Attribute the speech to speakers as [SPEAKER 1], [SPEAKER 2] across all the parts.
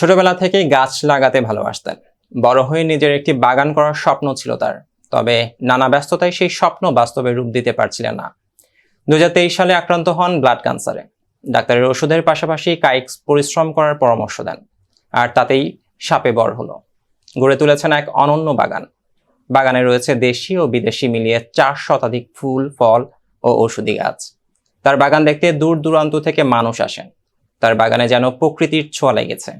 [SPEAKER 1] ছোটবেলা থেকেই গাছ লাগাতে ভালোবাসতেন। বড় হয়ে নিজের একটি বাগান করার স্বপ্ন ছিল তার। তবে নানা ব্যস্ততায় সেই স্বপ্ন বাস্তবে রূপ দিতে পারছিলেন না। দুই হাজার তেইশ সালে আক্রান্ত হন ব্লাড ক্যান্সারে। ডাক্তারের ওষুধের পাশাপাশি কায়িক পরিশ্রম করার পরামর্শ দেন, আর তাতেই সাপে বর হলো। গড়ে তুলেছেন এক অনন্য বাগান। বাগানে রয়েছে দেশি ও বিদেশি মিলিয়ে চার শতাধিক ফুল, ফল ও ঔষধি গাছ। তার বাগান দেখতে দূর দূরান্ত থেকে মানুষ আসেন। তার বাগানে যেন প্রকৃতির ছোঁয়া লেগেছে।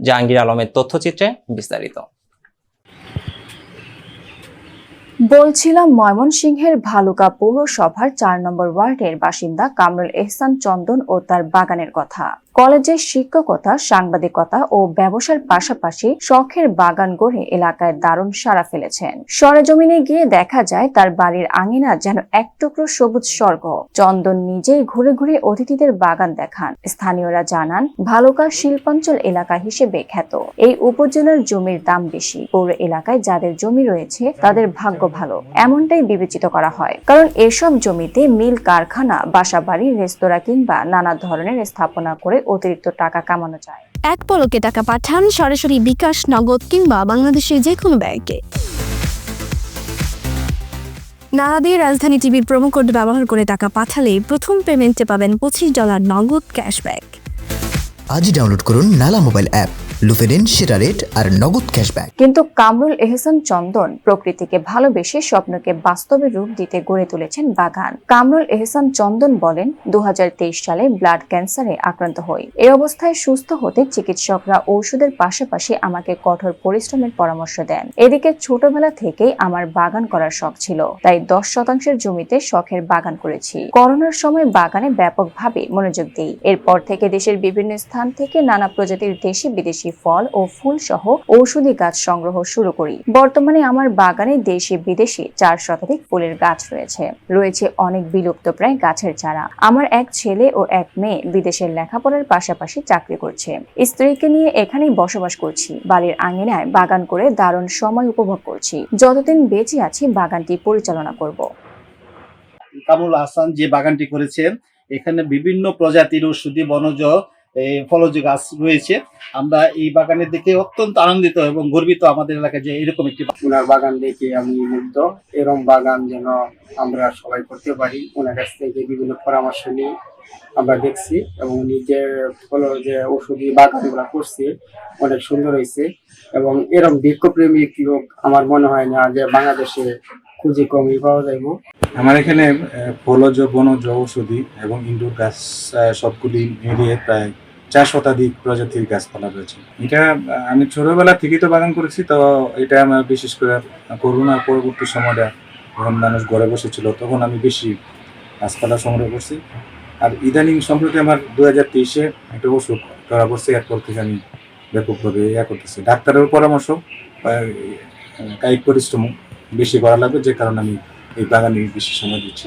[SPEAKER 1] জাহাঙ্গীর আলমের তথ্যচিত্রে বিস্তারিত।
[SPEAKER 2] বলছিলাম ময়মনসিংহের ভালুকা পৌরসভার চার নম্বর ওয়ার্ডের বাসিন্দা কামরুল এহসান চন্দন ও তার বাগানের কথা। কলেজের শিক্ষকতা, সাংবাদিকতা ও ব্যবসার পাশাপাশি শখের বাগান গড়ে এলাকায় দারুণ সাড়া ফেলেছেন। সরেজমিনে গিয়ে দেখা যায় তার বাড়ির আঙিনা যেন এক টুকরো সবুজ স্বর্গ। চন্দন নিজেই ঘুরে ঘুরে অতিথিদের বাগান দেখান। স্থানীয়রা জানান, ভালুকা শিল্পাঞ্চল এলাকা হিসেবে খ্যাত। এই উপজেলার জমির দাম বেশি। পৌর এলাকায় যাদের জমি রয়েছে, তাদের ভাগ্য ভালো এমনটাই বিবেচিত করা হয়। কারণ এসব জমিতে মিল কারখানা বাসাবাড়ি রেস্তোরাঁ কিংবা নানা ধরনের স্থাপনা করে অতিরিক্ত টাকা কামানো যায়।
[SPEAKER 3] এক পলকে টাকা পাঠান সরাসরি বিকাশ নগদ কিংবা বাংলাদেশের যে কোনো ব্যাংকে। নানাদের রাজধানী টিভির প্রোমো কোড ব্যবহার করে টাকা পাঠালে প্রথম পেমেন্টে পাবেন পঁচিশ ডলার নগদ ক্যাশব্যাক।
[SPEAKER 4] আজই ডাউনলোড করুন নালা মোবাইল অ্যাপ। লুফে নিন সেরা রেট আর নগদ ক্যাশব্যাক।
[SPEAKER 2] কিন্তু কামরুল এহসান চন্দন প্রকৃতিকে ভালোবেসে স্বপ্নকে বাস্তবে রূপ দিতে গড়ে তুলেছেন বাগান। কামরুল এহসান চন্দন বলেন দু সালে ব্লাড ক্যান্সারে আক্রান্ত হই। এই অবস্থায় সুস্থ হতে চিকিৎসকরা ঔষধের পাশাপাশি আমাকে কঠোর পরিশ্রমের পরামর্শ দেন। এদিকে ছোটবেলা থেকেই আমার বাগান করার শখ ছিল। তাই দশ শতাংশের জমিতে শখের বাগান করেছি। করোনার সময় বাগানে ব্যাপকভাবে মনোযোগ দিই। এরপর থেকে দেশের বিভিন্ন স্থান থেকে নানা প্রজাতির দেশি বিদেশি ফল ও ফুল সহ ঔষধি গাছ সংগ্রহ শুরু করি। বর্তমানে আমার বাগানে দেশি বিদেশি চার শতাধিক ফুলের গাছ রয়েছে। রয়েছে অনেক বিলুপ্ত প্রায় গাছের চারা। আমার এক ছেলে ও এক মেয়ে বিদেশের লেখাপড়ার পাশাপাশি চাকরি করছে। স্ত্রীকে নিয়ে এখানেই বসবাস করছি। বাড়ির আঙিনায় বাগান করে দারুণ সময় উপভোগ করছি। যতদিন বেঁচে আছি, বাগানটি পরিচালনা করব।
[SPEAKER 5] কামরুল হাসান যে বাগানটি করেছেন এখানে বিভিন্ন প্রজাতির ওষুধি বনজ ফলজ গাছ রয়েছে। আমরা এই বাগানে দেখে অত্যন্ত আনন্দিত এবং গর্বিত আমাদের এলাকায় যে এরকম একটি
[SPEAKER 6] ওনার বাগান দেখে আমি মুগ্ধ। এরম বাগান যেন আমরা সবাই করতে পারি। ওনার কাছ থেকে বিভিন্ন পরামর্শ নিয়ে আমরা দেখছি এবং নিজের হলো যে ওষুধি বাগানগুলো করছি, অনেক সুন্দর হয়েছে এবং এরম বৃক্ষপ্রেমিক লোক আমার মনে হয় না যে বাংলাদেশে খুঁজে কমই পাওয়া যাইব।
[SPEAKER 7] আমার এখানে ফলজ, বনজ ঔষধি এবং ইনডোর গাছ সবগুলি মিলিয়ে প্রায় চার শতাধিক প্রজাতির গাছপালা রয়েছে। এটা আমি ছোটবেলা থেকেই তো বাগান করেছি, তো এটা আমার বিশেষ করে করোনার পরবর্তী সময়টা যখন মানুষ ঘরে বসেছিল, তখন আমি বেশি গাছপালা সংগ্রহ করছি। আর ইদানিং সম্প্রতি আমার দু হাজার তেইশে একটা ওষুধ ধরা পড়ছে, এরপর থেকে আমি ব্যাপকভাবে ইয়া করতেছি। ডাক্তারের পরামর্শ কায়িক পরিশ্রম বেশি করা লাগবে, যে কারণে আমি এই বাগানে বেশি সময় দিচ্ছি